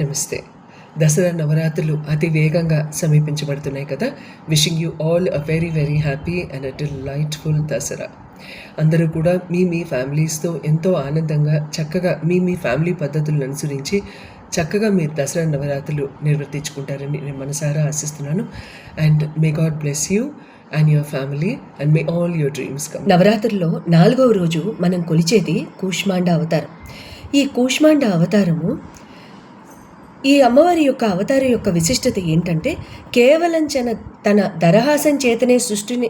నమస్తే. దసరా నవరాత్రులు అతి వేగంగా సమీపించబడుతున్నాయి కదా. Wishing you all a very very happy and a delightful Dasara. అందరూ కూడా మీ మీ ఫ్యామిలీస్తో ఎంతో ఆనందంగా చక్కగా మీ మీ ఫ్యామిలీ పద్ధతులను అనుసరించి చక్కగా మీరు దసరా నవరాత్రులు నిర్వర్తించుకుంటారని నేను మనసారా ఆశిస్తున్నాను. And may God bless you and your family and may all your dreams come నవరాత్రుల్లో నాలుగవ రోజు మనం కొలిచేది కూష్మాండ అవతారం. ఈ కూష్మాండ అవతారము ఈ అమ్మవారి యొక్క అవతారం యొక్క విశిష్టత ఏంటంటే కేవలం చన తన దరహాసం చేతనే సృష్టిని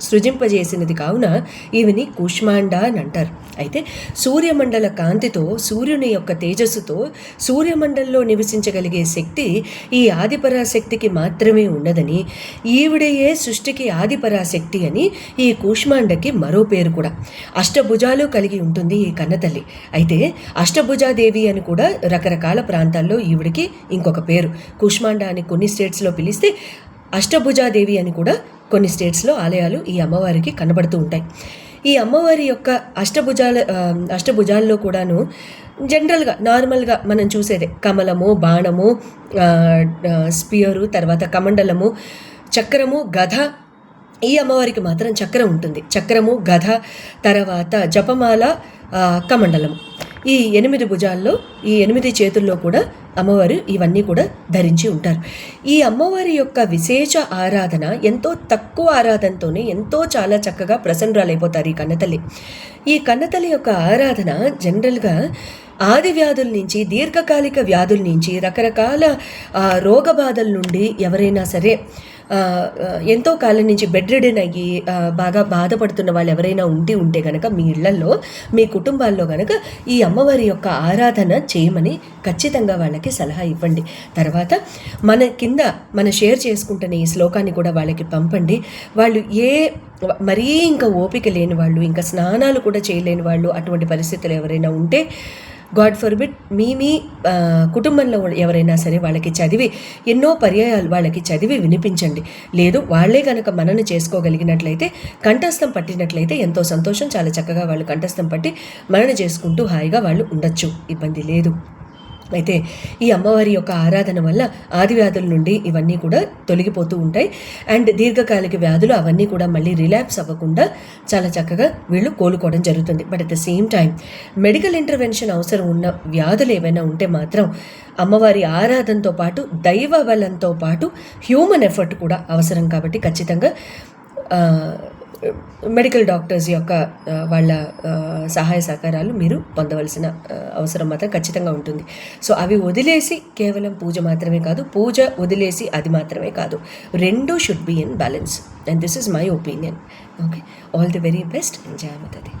సృజింపజేసినది కావున ఈవిని కూష్మాండ అని అంటారు అయితే సూర్యమండల కాంతితో సూర్యుని యొక్క తేజస్సుతో సూర్యమండలంలో నివసించగలిగే శక్తి ఈ ఆదిపరాశక్తికి మాత్రమే ఉన్నదని ఈవిడయే సృష్టికి ఆదిపరాశక్తి అని ఈ కూష్మాండకి మరో పేరు కూడా. అష్టభుజాలు కలిగి ఉంటుంది ఈ కన్నతల్లి. అయితే అష్టభుజాదేవి అని కూడా రకరకాల ప్రాంతాల్లో ఈవిడికి ఇంకొక పేరు. కూష్మాండ అని కొన్ని స్టేట్స్లో పిలిస్తే అష్టభుజాదేవి అని కూడా కొన్ని స్టేట్స్లో ఆలయాలు ఈ అమ్మవారికి కనబడుతూ ఉంటాయి. ఈ అమ్మవారి యొక్క అష్టభుజాల అష్టభుజాల్లో కూడాను జనరల్గా నార్మల్గా మనం చూసేదే కమలము బాణము స్పియరు తర్వాత కమండలము చక్రము గధ. ఈ అమ్మవారికి మాత్రం చక్రం ఉంటుంది. చక్రము గధ తర్వాత జపమాల కమండలము. ఈ ఎనిమిది భుజాల్లో ఈ ఎనిమిది చేతుల్లో కూడా అమ్మవారు ఇవన్నీ కూడా ధరించి ఉంటారు. ఈ అమ్మవారి యొక్క విశేష ఆరాధన ఎంతో తక్కువ ఆరాధనతోనే ఎంతో చాలా చక్కగా ప్రసన్నురాలైపోతారు ఈ కన్నతల్లి. ఈ కన్నతల్లి యొక్క ఆరాధన జనరల్గా ఆది వ్యాధుల నుంచి దీర్ఘకాలిక వ్యాధుల నుంచి రకరకాల రోగబాధల రోగ బాధల నుండి ఎవరైనా సరే ఎంతో కాలం నుంచి బెడ్ రిడెన్ అయ్యి బాగా బాధపడుతున్న వాళ్ళు ఎవరైనా ఉండి ఉంటే గనక మీ ఇళ్ళలో మీ కుటుంబాల్లో గనక ఈ అమ్మవారి యొక్క ఆరాధన చేయమని ఖచ్చితంగా వాళ్ళకి సలహా ఇవ్వండి. తర్వాత మన కింద మన షేర్ చేసుకుంటున్న ఈ శ్లోకాన్ని కూడా వాళ్ళకి పంపండి. వాళ్ళు ఏ మరీ ఇంకా ఓపిక లేని వాళ్ళు ఇంకా స్నానాలు కూడా చేయలేని వాళ్ళు అటువంటి పరిస్థితులు ఎవరైనా ఉంటే గాడ్ ఫర్బిట్ మీ మీ కుటుంబంలో ఎవరైనా సరే వాళ్ళకి చదివి ఎన్నో పర్యాయాలు వాళ్ళకి చదివి వినిపించండి. లేదు వాళ్ళే కనుక మనన చేసుకోగలిగినట్లయితే కంఠస్థం పట్టినట్లయితే ఎంతో సంతోషం. చాలా చక్కగా వాళ్ళు కంఠస్థం పట్టి మనన చేసుకుంటూ హాయిగా వాళ్ళు ఉండొచ్చు. ఇబ్బంది లేదు. అయితే ఈ అమ్మవారి యొక్క ఆరాధన వల్ల ఆది వ్యాధుల నుండి ఇవన్నీ కూడా తొలగిపోతూ ఉంటాయి. అండ్ దీర్ఘకాలిక వ్యాధులు అవన్నీ కూడా మళ్ళీ రిలాప్స్ అవ్వకుండా చాలా చక్కగా వీళ్ళు కోలుకోవడం జరుగుతుంది. But at the same time medical intervention అవసరం ఉన్న వ్యాధులు ఏవైనా ఉంటే మాత్రం అమ్మవారి ఆరాధనతో పాటు దైవ బలంతో పాటు హ్యూమన్ ఎఫర్ట్ కూడా అవసరం కాబట్టి ఖచ్చితంగా మెడికల్ డాక్టర్స్ యొక్క వాళ్ళ సహాయ సహకారాలు మీరు పొందవలసిన అవసరం మాత్రం ఖచ్చితంగా ఉంటుంది. సో అవి వదిలేసి కేవలం పూజ మాత్రమే కాదు పూజ వదిలేసి అది మాత్రమే కాదు రెండు should be in balance and this is my opinion okay all the very best Jaya